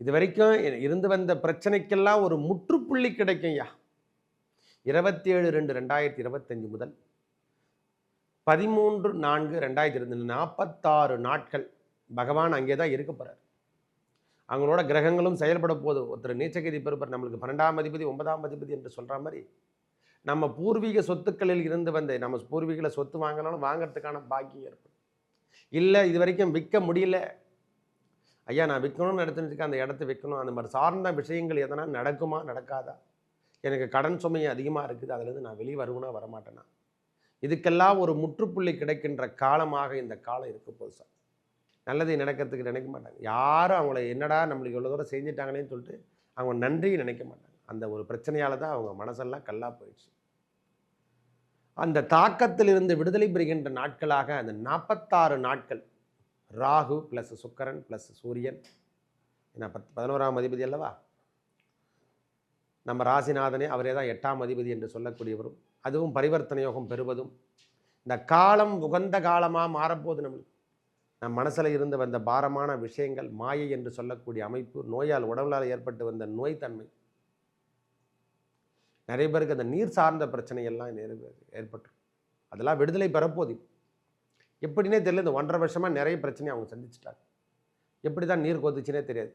இது வரைக்கும் இருந்து வந்த பிரச்சனைக்கெல்லாம் ஒரு முற்றுப்புள்ளி கிடைக்கும் ஐயா இருபத்தி ஏழு ரெண்டு ரெண்டாயிரத்தி இருபத்தஞ்சு முதல் பதிமூன்று நான்கு ரெண்டாயிரத்தி இருபத்தி நாற்பத்தாறு நாட்கள் பகவான் அங்கே தான் இருக்க போகிறார் அவங்களோட கிரகங்களும் செயல்பட போது ஒருத்தர் நீச்சகதி பெறுப்பர் நம்மளுக்கு பன்னெண்டாம் அதிபதி ஒன்பதாம் அதிபதி என்று சொல்கிற மாதிரி நம்ம பூர்வீக சொத்துக்களில் இருந்து வந்த நம்ம பூர்வீகில் சொத்து வாங்கினாலும் வாங்குறதுக்கான பாக்கியம் ஏற்படும். இல்லை இது வரைக்கும் விற்க முடியல. ஐயா நான் விற்கணும்னு எடுத்துட்டு அந்த இடத்த விற்கணும். அந்த மாதிரி சார்ந்த விஷயங்கள் எதனா நடக்குமா நடக்காதா? எனக்கு கடன் சுமை அதிகமாக இருக்குது. அதுலேருந்து நான் வெளியே வருவேனா வரமாட்டேனா? இதுக்கெல்லாம் ஒரு முற்றுப்புள்ளி கிடைக்கின்ற காலமாக இந்த காலம் இருக்க போகுது சார். நல்லதை நடக்கிறதுக்கு நினைக்க மாட்டாங்க. யாரும் அவங்கள என்னடா நம்மளுக்கு இவ்வளோ தூரம் செஞ்சிட்டாங்களேன்னு சொல்லிட்டு அவங்க நன்றியும் நினைக்க மாட்டாங்க. அந்த ஒரு பிரச்சனையால் தான் அவங்க மனசெல்லாம் கல்லாக போயிடுச்சு. அந்த தாக்கத்திலிருந்து விடுதலை பெறுகின்ற நாட்களாக அந்த நாற்பத்தாறு நாட்கள் ராகு ப்ளஸ் சுக்கரன் ப்ளஸ் சூரியன். ஏன்னா பத் பதினோராம் அதிபதி அல்லவா? நம்ம ராசிநாதனே அவரே தான் எட்டாம் அதிபதி என்று சொல்லக்கூடியவரும் அதுவும் பரிவர்த்தனை யோகம் பெறுவதும் இந்த காலம் உகந்த காலமாக மாறப்போகுது நம்மளுக்கு. நம் மனசில் இருந்து வந்த பாரமான விஷயங்கள் மாயை என்று சொல்லக்கூடிய அமைப்பு நோயால் உடலால் ஏற்பட்டு வந்த நோய் தன்மை நிறைய பேருக்கு அந்த நீர் சார்ந்த பிரச்சனை எல்லாம் அதெல்லாம் விடுதலை பெறப்போகுது. எப்படின்னே தெரியல இந்த ஒன்றரை வருஷமாக நிறைய பிரச்சனையை அவங்க சந்திச்சிட்டாங்க. எப்படி தான் நீர் கொதிச்சுனே தெரியாது.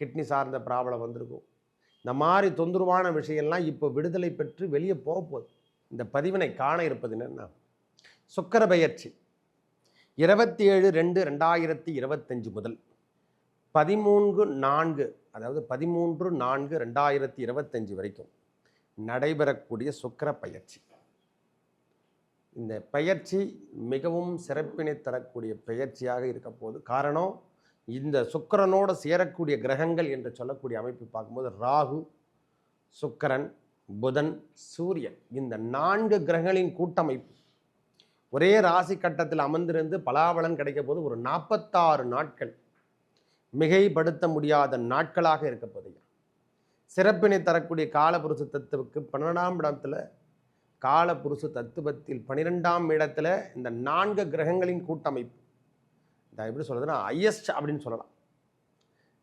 கிட்னி சார்ந்த ப்ராப்ளம் வந்திருக்கும். இந்த மாதிரி தொந்தரவான விஷயம்லாம் இப்போ விடுதலை பெற்று வெளியே போக போகுது. இந்த பதிவினை காண இருப்பது என்னன்னா சுக்கர பயிற்சி இருபத்தி ஏழு ரெண்டு ரெண்டாயிரத்தி இருபத்தஞ்சு முதல் பதிமூன்று நான்கு அதாவது பதிமூன்று நான்கு ரெண்டாயிரத்தி இருபத்தஞ்சு வரைக்கும் நடைபெறக்கூடிய சுக்கர பயிற்சி. இந்த பயிற்சி மிகவும் சிறப்பினை தரக்கூடிய பயிற்சியாக இருக்க போது காரணம் இந்த சுக்கரனோடு சேரக்கூடிய கிரகங்கள் என்று சொல்லக்கூடிய அமைப்பு பார்க்கும்போது ராகு சுக்கரன் புதன் சூரியன் இந்த நான்கு கிரகங்களின் கூட்டமைப்பு. ஒரே ராசி கட்டத்தில் அமர்ந்திருந்து பலாபலன் கிடைக்க போது ஒரு நாற்பத்தாறு நாட்கள் மிகைப்படுத்த முடியாத நாட்களாக இருக்க சிறப்பினை தரக்கூடிய காலபுருஷ தத்துவுக்கு பன்னெண்டாம் இடத்துல காலபுருஷ தத்துவத்தில் பன்னிரெண்டாம் இடத்துல இந்த நான்கு கிரகங்களின் கூட்டமைப்பு. இந்த எப்படி சொல்கிறதுனா ஹையஸ்ட் அப்படின்னு சொல்லலாம்.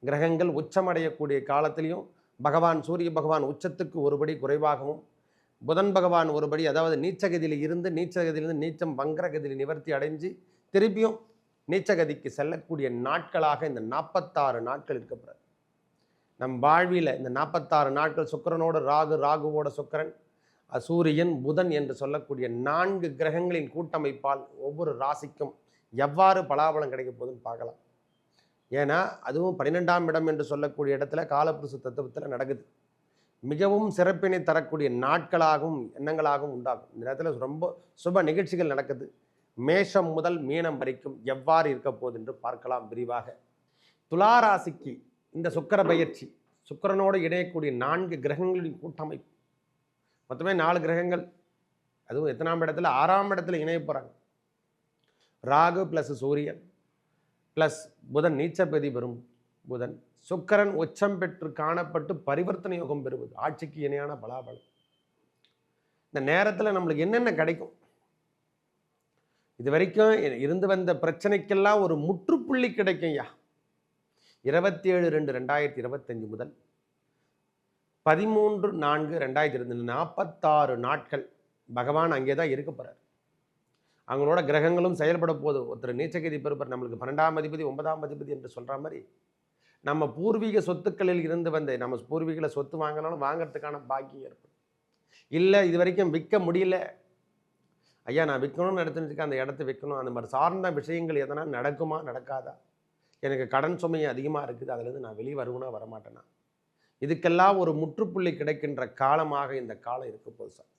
கிரகங்கள் உச்சமடையக்கூடிய காலத்திலையும் பகவான் சூரிய பகவான் உச்சத்துக்கு ஒருபடி குறைவாகவும் புதன் பகவான் ஒருபடி அதாவது நீச்சகதியில் இருந்து நீச்சகதியிலிருந்து நீச்சம் வங்கரகதியில் நிவர்த்தி அடைஞ்சு திருப்பியும் நீச்சகதிக்கு செல்லக்கூடிய நாட்களாக இந்த நாற்பத்தாறு நாட்கள் இருக்கப்படுறது நம் வாழ்வியில் இந்த நாற்பத்தாறு நாட்கள் சுக்கரனோட ராகு ராகுவோட சுக்கிரன் சூரியன் புதன் என்று சொல்லக்கூடிய நான்கு கிரகங்களின் கூட்டமைப்பால் ஒவ்வொரு ராசிக்கும் எவ்வாறு பலாபலம் கிடைக்க போகுதுன்னு பார்க்கலாம். ஏன்னா அதுவும் பன்னிரெண்டாம் இடம் என்று சொல்லக்கூடிய இடத்துல காலப்புருஷ தத்துவத்தில் நடக்குது. மிகவும் சிறப்பினை தரக்கூடிய நாட்களாகவும் எண்ணங்களாகவும் உண்டாகும். இந்த நேரத்தில் ரொம்ப சுப நிகழ்ச்சிகள் நடக்குது. மேஷம் முதல் மீனம் வரைக்கும் எவ்வாறு இருக்க போகுது என்று பார்க்கலாம் விரிவாக. துளாராசிக்கு இந்த சுக்கிர பயிற்சி சுக்கிரனோடு இணையக்கூடிய நான்கு கிரகங்களின் கூட்டமைப்பு மொத்தமே நாலு கிரகங்கள். அதுவும் எத்தனாம் இடத்துல? ஆறாம் இடத்துல இணைய போகிறாங்க ராகு ப்ளஸ் சூரியன் ப்ளஸ் புதன் நீச்சப்பதி பெறும் புதன். சுக்கரன் உச்சம் பெற்று காணப்பட்டு பரிவர்த்தனை யோகம் பெறுவது. ஆட்சிக்கு இணையான பலாபலம். இந்த நேரத்தில் நம்மளுக்கு என்னென்ன கிடைக்கும்? இது வரைக்கும் இருந்து வந்த பிரச்சனைக்கெல்லாம் ஒரு முற்றுப்புள்ளி கிடைக்கும் ஐயா இருபத்தி ஏழு ரெண்டு ரெண்டாயிரத்தி இருபத்தஞ்சு முதல் பதிமூன்று நான்கு ரெண்டாயிரத்தி இருபது நாற்பத்தாறு நாட்கள் பகவான் அங்கே தான் இருக்க போகிறார் அவங்களோட கிரகங்களும் செயல்பட போது ஒருத்தர் நீச்சகதி பெறுப்பர் நம்மளுக்கு பன்னெண்டாம் அதிபதி ஒன்பதாம் அதிபதி என்று சொல்கிற மாதிரி நம்ம பூர்வீக சொத்துக்களில் இருந்து வந்த நம்ம பூர்வீகில் சொத்து வாங்கினாலும் வாங்குறதுக்கான பாக்கியம் ஏற்படும். இல்லை இது வரைக்கும் விற்க முடியல. ஐயா நான் விற்கணும்னு எடுத்துட்டு அந்த இடத்த விற்கணும். அந்த மாதிரி சார்ந்த விஷயங்கள் எதனா நடக்குமா நடக்காதா? எனக்கு கடன் சுமை அதிகமாக இருக்குது. அதுலேருந்து நான் வெளியே வருவேனா வரமாட்டேனா? இதுக்கெல்லாம் ஒரு முற்றுப்புள்ளி கிடைக்கின்ற காலமாக இந்த காலம் இருக்க போகுது சார்.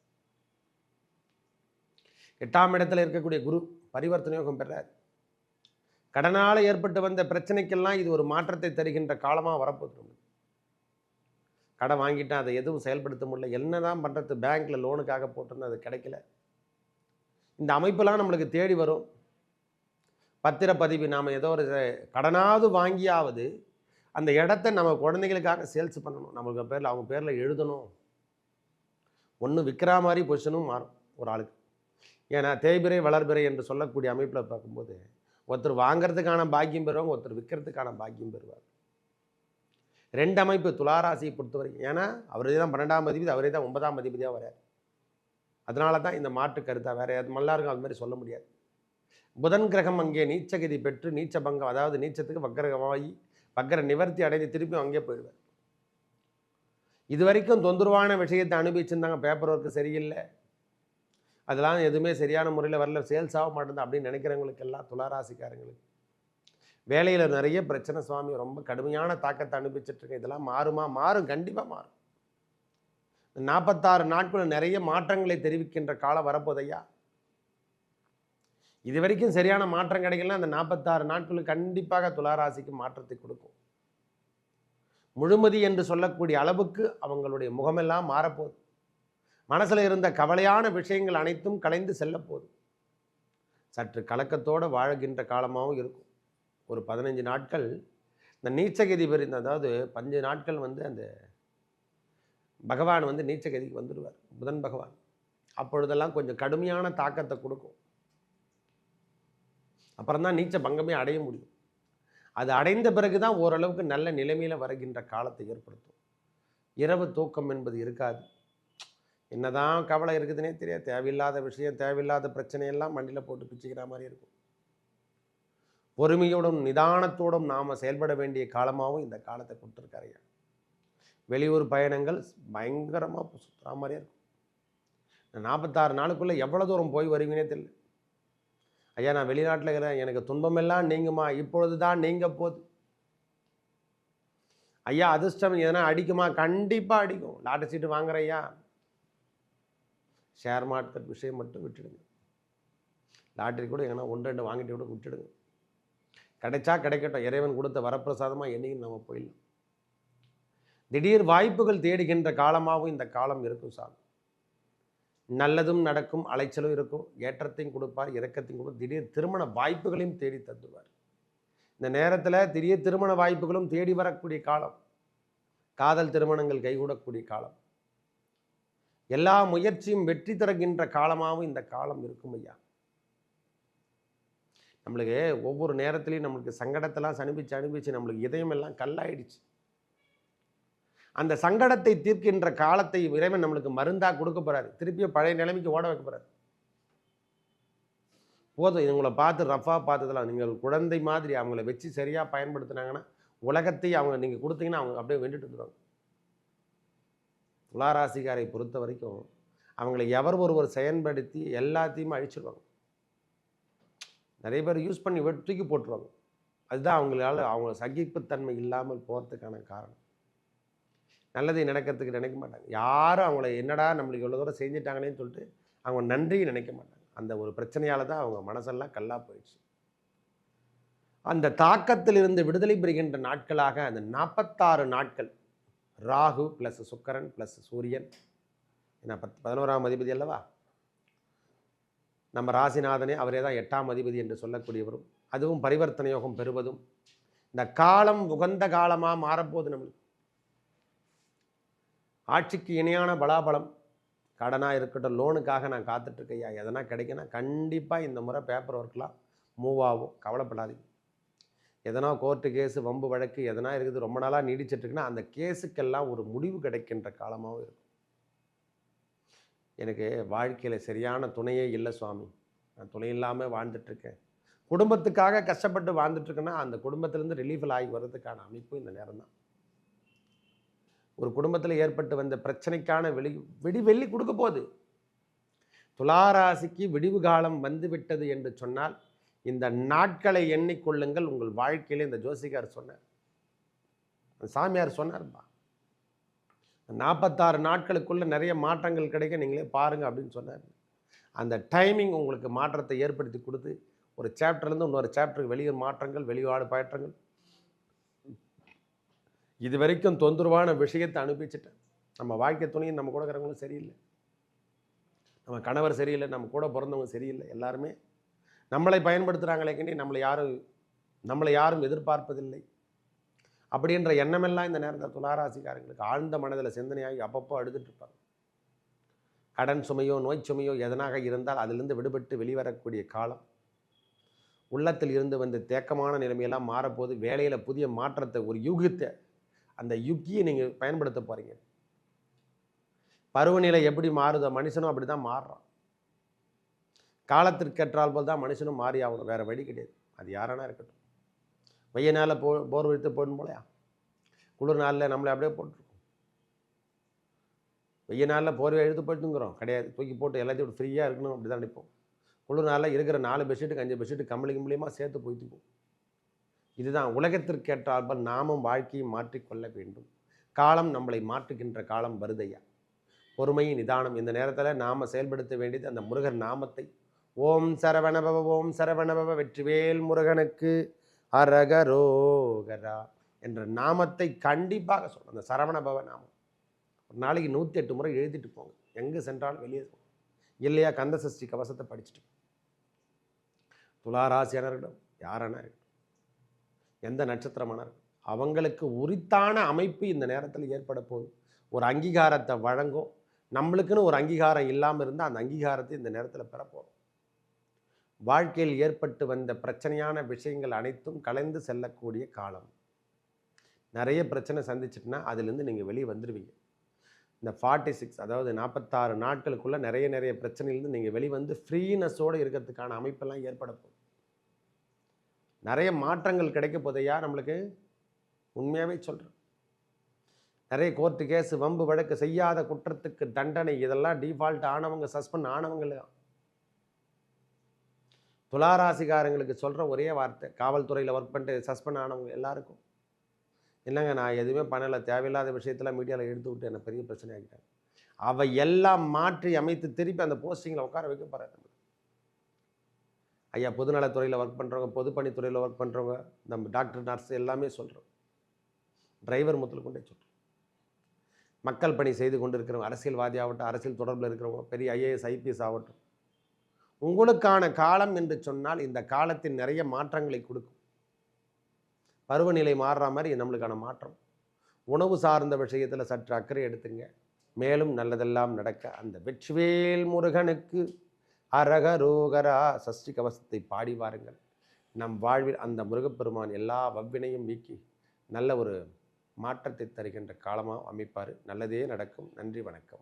எட்டாம் இடத்துல இருக்கக்கூடிய குரு பரிவர்த்தனை யோகம் பெறார். கடனால் ஏற்பட்டு வந்த பிரச்சனைக்கெல்லாம் இது ஒரு மாற்றத்தை தருகின்ற காலமாக வரப்போகுது கடன் வாங்கிட்டேன் அதை எதுவும் செயல்படுத்த முடியல. என்ன தான் பண்ணுறது பேங்க்கில் லோனுக்காக போட்டிருந்தேன் அது கிடைக்கல. இந்த அமைப்பெல்லாம் நம்மளுக்கு தேடி வரும். பத்திரப்பதிவு நாம் ஏதோ ஒரு கடனாவது வாங்கியாவது அந்த இடத்த நம்ம குழந்தைங்களுக்காக சேல்ஸ் பண்ணணும். நம்மளுக்கு பேரில் அவங்க பேரில் எழுதணும். ஒன்று விற்கிற மாதிரி பொசிஷனும் மாறும் ஒரு ஆளுக்கு. ஏன்னா தேய்பிரை வளர்பிறை என்று சொல்லக்கூடிய அமைப்பில் பார்க்கும்போது ஒருத்தர் வாங்குறதுக்கான பாக்கியம் பெறுவாங்க ஒருத்தர் விற்கிறதுக்கான பாக்கியம் பெறுவார். ரெண்டு அமைப்பு துளாராசியை பொறுத்தவரைக்கும். ஏன்னா அவரே தான் பன்னெண்டாம் அதிபதி அவரே தான் ஒன்பதாம் அதிபதியாக வரார் அதனால தான் இந்த மாற்று கருத்தாக வேறு யாரும் மல்லாருக்கும் அது மாதிரி சொல்ல முடியாது. புதன் கிரகம் அங்கே நீச்சகதி பெற்று நீச்ச பங்கம் அதாவது நீச்சத்துக்கு வக்கரகமாகி வக்கர நிவர்த்தி அடைந்து திருப்பி அங்கே போயிடுவார். இது வரைக்கும் தொந்தரவான விஷயத்தை அனுபவிச்சிருந்தாங்க. பேப்பர் ஒர்க்கு சரியில்லை. அதெல்லாம் எதுவுமே சரியான முறையில் வரல. சேல்ஸ் ஆக மாட்டேங்குது அப்படின்னு நினைக்கிறவங்களுக்கு எல்லாம் துளாராசிக்காரங்களுக்கு. வேலையில் நிறைய பிரச்சனை சுவாமி. ரொம்ப கடுமையான தாக்கத்தை அனுபவிச்சிட்ருக்கேன் இதெல்லாம் மாறுமா? மாறும். கண்டிப்பாக மாறும். நாற்பத்தாறு நாட்கள் நிறைய மாற்றங்களை தெரிவிக்கின்ற காலம் வரப்போதையா இது வரைக்கும் சரியான மாற்றம் கிடைக்கலன்னா அந்த நாற்பத்தாறு நாட்கள் கண்டிப்பாக துளாராசிக்கு மாற்றத்தை கொடுக்கும். முழுமதி என்று சொல்லக்கூடிய அளவுக்கு அவங்களுடைய முகமெல்லாம் மாறப்போகுது. மனசில் இருந்த கவலையான விஷயங்கள் அனைத்தும் கலைந்து செல்லப்போகுது. சற்று கலக்கத்தோடு வாழ்கின்ற காலமாகவும் இருக்கும். ஒரு பதினஞ்சு நாட்கள் இந்த நீச்சகதி பெரிய அதாவது பஞ்சு நாட்கள் வந்து அந்த பகவான் வந்து நீச்சகதிக்கு வந்துடுவார் புதன் பகவான். அப்பொழுதெல்லாம் கொஞ்சம் கடுமையான தாக்கத்தை கொடுக்கும். அப்புறம் தான் நீச்ச பங்கமே அடைய முடியும். அது அடைந்த பிறகு தான் ஓரளவுக்கு நல்ல நிலைமையில் வருகின்ற காலத்தை ஏற்படுத்தும். இரவு தூக்கம் என்பது இருக்காது. என்னதான் கவலை இருக்குதுன்னே தெரியாது. தேவையில்லாத விஷயம் தேவையில்லாத பிரச்சனையெல்லாம் மண்டியில் போட்டு பிச்சுக்கிற மாதிரி இருக்கும். பொறுமையோடும் நிதானத்தோடும் நாம் செயல்பட வேண்டிய காலமாகவும் இந்த காலத்தை கொடுத்துருக்காரு வெளியூர் பயணங்கள் பயங்கரமாக சுற்றுற மாதிரியே இருக்கும். நாற்பத்தாறு நாளுக்குள்ளே எவ்வளோ தூரம் போய் வருவீனே தெரியல. ஐயா நான் வெளிநாட்டில் இருக்கிறேன். எனக்கு துன்பமெல்லாம் நீங்குமா? இப்பொழுது தான் நீங்க போகுது ஐயா அதிர்ஷ்டம் எதனா அடிக்குமா? கண்டிப்பாக அடிக்கும். லாட்டரி சீட்டு வாங்குற ஐயா. ஷேர் மார்க்கெட் விஷயம் மட்டும் விட்டுடுங்க. லாட்டரி கூட எங்கன்னா ஒன்று ரெண்டு வாங்கிட்டு கூட விட்டுடுங்க. கிடைச்சா கிடைக்கட்டும். இறைவன் கொடுத்த வரப்பிரசாதமாக என்னையும் நம்ம போயிடலாம். திடீர் வாய்ப்புகள் தேடுகின்ற காலமாகவும் இந்த காலம் இருக்கும் சாமி. நல்லதும் நடக்கும் அலைச்சலும் இருக்கும் ஏற்றத்தையும் கொடுப்பார் இறக்கத்தையும் கொடுப்பார். திடீர் திருமண வாய்ப்புகளையும் தேடி தந்துவார் இந்த நேரத்தில் திடீர் திருமண வாய்ப்புகளும் தேடி வரக்கூடிய காலம். காதல் திருமணங்கள் கைகூடக்கூடிய காலம். எல்லா முயற்சியும் வெற்றி தருகின்ற காலமாகவும் இந்த காலம் இருக்கும் ஐயா. நம்மளுக்கு ஒவ்வொரு நேரத்துலையும் நம்மளுக்கு சங்கடத்தெல்லாம் சனிப்பிச்சு அனுப்பிச்சு நம்மளுக்கு இதயம் எல்லாம் கல்லாயிடுச்சு. அந்த சங்கடத்தை தீர்க்கின்ற காலத்தை இறைவன் நம்மளுக்கு மருந்தாக கொடுக்க போறாரு. திருப்பியும் பழைய நிலைமைக்கு ஓட வைக்க போறாரு. போதும் இவங்களை பார்த்து ரஃபாக பார்த்ததெல்லாம் நீங்கள் குழந்தை மாதிரி அவங்கள வச்சு சரியாக பயன்படுத்தினாங்கன்னா உலகத்தை அவங்க நீங்கள் கொடுத்தீங்கன்னா அவங்க அப்படியே வெண்டுட்டு வந்துடுவாங்க துளாராசிக்காரை பொறுத்த வரைக்கும் அவங்கள எவர் ஒருவர் செயன்படுத்தி எல்லாத்தையுமே அழிச்சிடுவாங்க நிறைய பேர் யூஸ் பண்ணி வெ- தூக்கி போட்டுருவாங்க. அதுதான் அவங்களால அவங்க சகிப்புத்தன்மை இல்லாமல் போகிறதுக்கான காரணம். நல்லதை நடக்கிறதுக்கு நினைக்க மாட்டாங்க. யாரும் அவங்கள என்னடா நம்மளுக்கு இவ்வளோ தூரம் செஞ்சுட்டாங்களேன்னு சொல்லிட்டு அவங்க நன்றியும் நினைக்க மாட்டாங்க. அந்த ஒரு பிரச்சனையால் தான் அவங்க மனசெல்லாம் கல்லாக போயிடுச்சு. அந்த தாக்கத்திலிருந்து விடுதலை பெறுகின்ற நாட்களாக அந்த நாற்பத்தாறு நாட்கள் ராகு ப்ளஸ் சுக்கரன் ப்ளஸ் சூரியன் ஏன்னா பத் பதினோராம் அதிபதி அல்லவா? நம்ம ராசிநாதனே அவரே தான் எட்டாம் அதிபதி என்று சொல்லக்கூடியவரும் அதுவும் பரிவர்த்தனை யோகம் பெறுவதும் இந்த காலம் உகந்த காலமாக மாறப்போகுது நம்மளுக்கு. ஆட்சிக்கு இணையான பலாபலம். கடனாக இருக்கட்டும் லோனுக்காக நான் காத்துட்ருக்கையா எதனா கிடைக்குன்னா கண்டிப்பாக இந்த முறை பேப்பர் ஒர்க்லாம் மூவ் ஆகும். கவலைப்படாதீங்க. எதனா கோர்ட்டு கேஸு வம்பு வழக்கு எதனா இருக்குது ரொம்ப நாளாக நீடிச்சிட்ருக்குன்னா அந்த கேஸுக்கெல்லாம் ஒரு முடிவு கிடைக்கின்ற காலமாகவும் இருக்கும். எனக்கு வாழ்க்கையில் சரியான துணையே இல்லை சுவாமி. நான் துணை இல்லாமல் வாழ்ந்துட்டுருக்கேன் குடும்பத்துக்காக கஷ்டப்பட்டு வாழ்ந்துட்டுருக்கேன்னா அந்த குடும்பத்திலேருந்து ரிலீஃபில் ஆகி வர்றதுக்கான அமைப்பு இந்த நேரம் தான் ஒரு குடும்பத்தில் ஏற்பட்டு வந்த பிரச்சனைக்கான வெளி வெடி வெள்ளி கொடுக்க போகுது. துளாராசிக்கு விடிவு காலம் வந்துவிட்டது என்று சொன்னால் இந்த நாட்களை எண்ணிக்கொள்ளுங்கள். உங்கள் வாழ்க்கையில் இந்த ஜோசிகார் சொன்னார். அந்த சாமியார் சொன்னார்ப்பா. நாற்பத்தாறு நாட்களுக்குள்ளே நிறைய மாற்றங்கள் கிடைக்க நீங்களே பாருங்கள் அப்படின்னு சொன்னார். அந்த டைமிங் உங்களுக்கு மாற்றத்தை ஏற்படுத்தி கொடுத்து ஒரு சாப்டர்லேருந்து இன்னொரு சாப்டருக்கு வெளியூர் மாற்றங்கள் வெளிநாடு பயற்றங்கள் இது வரைக்கும் தொந்தரவான விஷயத்தை அனுப்பிச்சிட்டேன் நம்ம வாழ்க்கை துணையும் நம்ம கூட இருக்கிறவங்களும் சரியில்லை. நம்ம கணவர் சரியில்லை நம்ம கூட பிறந்தவங்க சரியில்லை எல்லாருமே நம்மளை பயன்படுத்துகிறாங்களே கண்டி நம்மளை யாரும் நம்மளை யாரும் எதிர்பார்ப்பதில்லை. அப்படின்ற எண்ணமெல்லாம் இந்த நேரத்தில் துளாராசிக்காரங்களுக்கு ஆழ்ந்த மனதில் சிந்தனையாகி அப்பப்போ அழுதுட்டு இருப்பாங்க. கடன் சுமையோ நோய் சுமையோ எதனாக இருந்தால் அதிலிருந்து விடுபட்டு வெளிவரக்கூடிய காலம். உள்ளத்தில் இருந்து வந்த தேக்கமான நிலைமையெல்லாம் மாறப்போது வேலையில் புதிய மாற்றத்தை ஒரு யூகித்த அந்த யுக்தியை நீங்கள் பயன்படுத்த போகிறீங்க பருவநிலை எப்படி மாறுதோ மனுஷனும் அப்படி தான் மாறுறான். காலத்திற்கேற்றால் போல் தான் மனுஷனும் மாறி ஆகணும். வேறு வழி கிடையாது. அது யாரானா இருக்கட்டும். வெய்ய நாளில் போ போர் வைத்து போயிடும் போலையா? குளிர் நாளில் நம்மளை அப்படியே போட்டிருக்கோம். வெய்ய நாளில் போர்வை எழுத்து போயிட்டுங்கிறோம். கிடையாது. தூக்கி போட்டு எல்லாத்தையும் ஃப்ரீயாக இருக்கணும். அப்படி தான் நினைப்போம். குளிர் நாளில் இருக்கிற நாலு பெட்ஷீட்டுக்கு அஞ்சு பெட்ஷீட்டு கம்பளி கம்பளியமாக சேர்த்து போய்த்துப்போம் இதுதான் உலகத்திற்கேற்றால்போல் நாமும் வாழ்க்கையை மாற்றிக்கொள்ள வேண்டும். காலம் நம்மளை மாற்றுகின்ற காலம் வருதையா? பொறுமை நிதானம் இந்த நேரத்தில் நாம் செயல்படுத்த வேண்டியது அந்த முருகன் நாமத்தை. ஓம் சரவணபவ ஓம் சரவணபவ வெற்றிவேல் முருகனுக்கு அரகரோகரா என்ற நாமத்தை கண்டிப்பாக சொல்லணும். அந்த சரவணபவ நாமம். ஒரு நாளைக்கு நூற்றி எட்டு முறை எழுதிட்டு போங்க. எங்கே சென்றாலும் வெளியே போங்க. இல்லையா கந்த சஷ்டி கவசத்தை படிச்சுட்டு போங்க. துளாராசியான இருக்கட்டும் யாரானா இருக்கட்டும். எந்த நட்சத்திரமானார்? அவங்களுக்கு உரித்தான அமைப்பு இந்த நேரத்தில் ஏற்பட போகுது. ஒரு அங்கீகாரத்தை வழங்கும். நம்மளுக்குன்னு ஒரு அங்கீகாரம் இல்லாமல் இருந்தால் அந்த அங்கீகாரத்தை இந்த நேரத்தில் பெறப்போகிறோம் வாழ்க்கையில் ஏற்பட்டு வந்த பிரச்சனையான விஷயங்கள் அனைத்தும் கலைந்து செல்லக்கூடிய காலம். நிறைய பிரச்சனை சந்திச்சிட்டுனா அதுலேருந்து நீங்கள் வெளியே வந்துடுவீங்க இந்த ஃபார்ட்டி சிக்ஸ் அதாவது நாற்பத்தாறு நாட்களுக்குள்ளே நிறைய நிறைய பிரச்சனையிலேருந்து நீங்கள் வெளிவந்து ஃப்ரீனஸோடு இருக்கிறதுக்கான அமைப்பெல்லாம் ஏற்பட போகுது. நிறைய மாற்றங்கள் கிடைக்க போதையா நம்மளுக்கு உண்மையாகவே சொல்கிறேன் நிறைய கோர்ட்டு கேஸு வம்பு வழக்கு செய்யாத குற்றத்துக்கு தண்டனை இதெல்லாம் டிஃபால்ட் ஆனவங்க சஸ்பெண்ட் ஆனவங்க துளாராசிகாரங்களுக்கு சொல்கிற ஒரே வார்த்தை காவல்துறையில் ஒர்க் பண்ணிட்டு சஸ்பெண்ட் ஆனவங்க எல்லாருக்கும். இல்லைங்க நான் எதுவுமே பண்ணலை தேவையில்லாத விஷயத்தில் மீடியாவில் எடுத்து விட்டு என்ன பெரிய பிரச்சனை ஆகிட்டாங்க அவை எல்லாம் மாற்றி அமைத்து திருப்பி அந்த போஸ்டிங்கில் உட்கார வைக்க போகிறேன் ஐயா பொதுநலத்துறையில் ஒர்க் பண்ணுறவங்க பொதுப்பணித்துறையில் ஒர்க் பண்ணுறவங்க நம்ம டாக்டர் நர்ஸ் எல்லாமே சொல்கிறோம் டிரைவர் முதல் கொண்டே சொல்கிறோம் மக்கள் பணி செய்து கொண்டு இருக்கிறவங்க அரசியல்வாதி ஆகட்டும் அரசியல் தொடர்பில் இருக்கிறவங்க பெரிய ஐஏஎஸ் ஐபிஎஸ் ஆகட்டும் உங்களுக்கான காலம் என்று சொன்னால் இந்த காலத்தில் நிறைய மாற்றங்களை கொடுக்கும். பருவநிலை மாறுற மாதிரி நம்மளுக்கான மாற்றம். உணவு சார்ந்த விஷயத்தில் சற்று அக்கறை எடுத்துங்க. மேலும் நல்லதெல்லாம் நடக்க அந்த வெற்றிவேல் முருகனுக்கு அரகரோகரா சஷ்டி கவசத்தை பாடி வாருங்கள். நம் வாழ்வில் அந்த முருகப்பெருமான் எல்லா வவ்வினையும் நீக்கி நல்ல ஒரு மாற்றத்தை தருகின்ற காலமாக அமைப்பார். நல்லதே நடக்கும். நன்றி வணக்கம்.